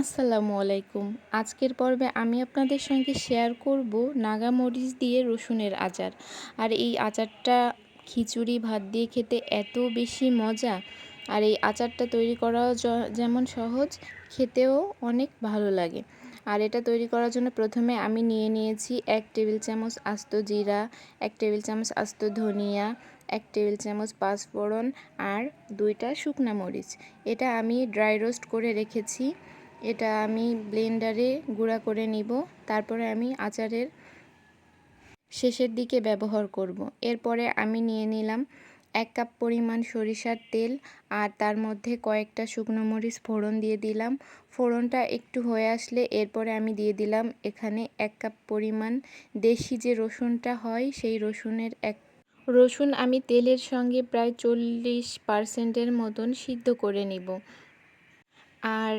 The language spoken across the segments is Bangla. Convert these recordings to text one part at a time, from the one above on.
আসসালামু আলাইকুম। আজকের পর্বে আমি আপনাদের সঙ্গে শেয়ার করব নাগা মরিচ দিয়ে রসুনের আচার। আর এই আচারটা খিচুড়ি, ভাত দিয়ে খেতে এত বেশি মজা। আর এই আচারটা তৈরি করাও যেমন সহজ, খেতেও অনেক ভালো লাগে। আর এটা তৈরি করার জন্য প্রথমে আমি নিয়ে নিয়েছি এক টেবিল চামচ আস্ত জিরা, এক টেবিল চামচ আস্ত ধনিয়া, এক টেবিল চামচ পাঁচফোড়ন আর দুইটা শুকনা মরিচ। এটা আমি ড্রাই রোস্ট করে রেখেছি। এটা আমি ব্লেন্ডারে গুঁড়া করে নিব। তারপরে আমি আচারের শেষের দিকে ব্যবহার করব। এরপরে আমি নিয়ে নিলাম এক কাপ পরিমাণ সরিষার তেল আর তার মধ্যে কয়েকটা শুকনো মরিচ ফোড়ন দিয়ে দিলাম। ফোড়নটা একটু হয়ে আসলে এরপরে আমি দিয়ে দিলাম এখানে এক কাপ পরিমাণ দেশি যে রসুনটা হয় সেই রসুনের এক রসুন আমি তেলের সঙ্গে প্রায় চল্লিশ পার্সেন্টের মতন সিদ্ধ করে নিব। আর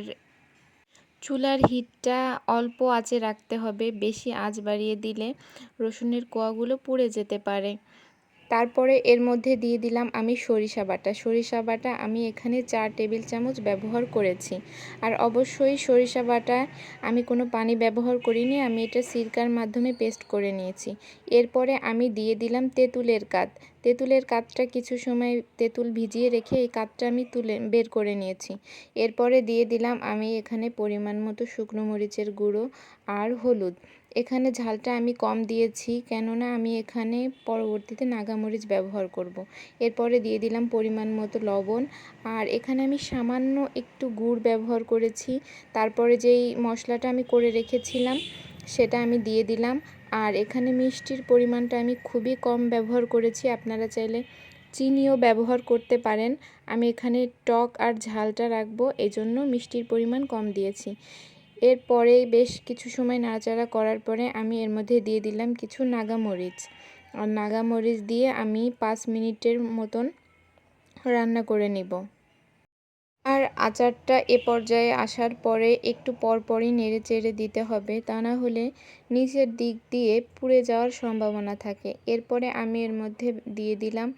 চুলার হিটটা অল্প আঁচে রাখতে হবে। বেশি আঁচ বাড়িয়ে দিলে রসুনের কোয়াগুলো পুড়ে যেতে পারে। তারপরে এর মধ্যে দিয়ে দিলাম আমি সরিষা বাটা। সরিষা বাটা আমি এখানে চার টেবিল চামচ ব্যবহার করেছি। আর অবশ্যই সরিষা বাটা আমি কোনো পানি ব্যবহার করিনি, আমি এটা সিরকার মাধ্যমে পেস্ট করে নিয়েছি। এরপরে আমি দিয়ে দিলাম তেঁতুলের কাত। তেঁতুলের কাতটা কিছু সময় তেঁতুল ভিজিয়ে রেখে এই কাতটা আমি তুলে বের করে নিয়েছি। এরপরে দিয়ে দিলাম আমি এখানে পরিমাণ মতো শুকনো মরিচের গুঁড়ো আর হলুদ। এখানে ঝালটা আমি কম দিয়েছি, কেননা আমি এখানে পরবর্তীতে নাগামরিচ ব্যবহার করব। এরপরে দিয়ে দিলাম পরিমাণ মতো লবণ। আর এখানে আমি সামান্য একটু গুড় ব্যবহার করেছি। তারপরে যেই মশলাটা আমি করে রেখেছিলাম, সেটা আমি দিয়ে দিলাম। আর এখানে মিষ্টির পরিমাণটা আমি খুবই কম ব্যবহার করেছি। আপনারা চাইলে চিনিও ব্যবহার করতে পারেন। আমি এখানে টক আর ঝালটা রাখব, এজন্য মিষ্টির পরিমাণ কম দিয়েছি। এরপরে বেশ কিছু সময় নাড়াচাড়া করার পরে আমি এর মধ্যে দিয়ে দিলাম কিছু নাগামরিচ। আর নাগামরিচ দিয়ে আমি পাঁচ মিনিটের মতন রান্না করে নিব। আর আচারটা এ পর্যায়ে আসার পরে একটু পরপরই নেড়ে চেড়ে দিতে হবে, তা না হলে নিচের দিক দিয়ে পুড়ে যাওয়ার সম্ভাবনা থাকে। এরপরে আমি এর মধ্যে দিয়ে দিলাম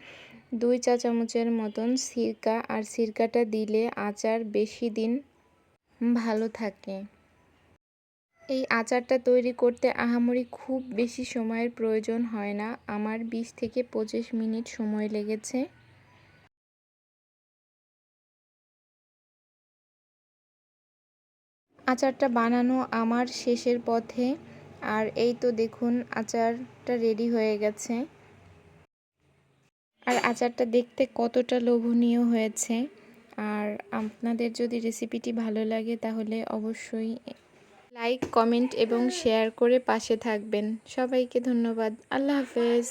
দুই চা চামচের মতন সিরকা। আর সিরকাটা দিলে আচার বেশি দিন ভালো থাকে। এই আচারটা তৈরি করতে আহামরি খুব বেশি সময়ের প্রয়োজন হয় না। আমার বিশ থেকে পঁচিশ মিনিট সময় লেগেছে। আচারটা বানানো আমার শেষের পথে। আর এই তো দেখুন, আচারটা রেডি হয়ে গেছে। আর আচারটা দেখতে কতটা লোভনীয় হয়েছে। আর আপনাদের যদি রেসিপিটি ভালো লাগে, তাহলে অবশ্যই লাইক কমেন্ট এবং শেয়ার করে পাশে থাকবেন। সবাইকে ধন্যবাদ। আল্লাহ হাফেজ।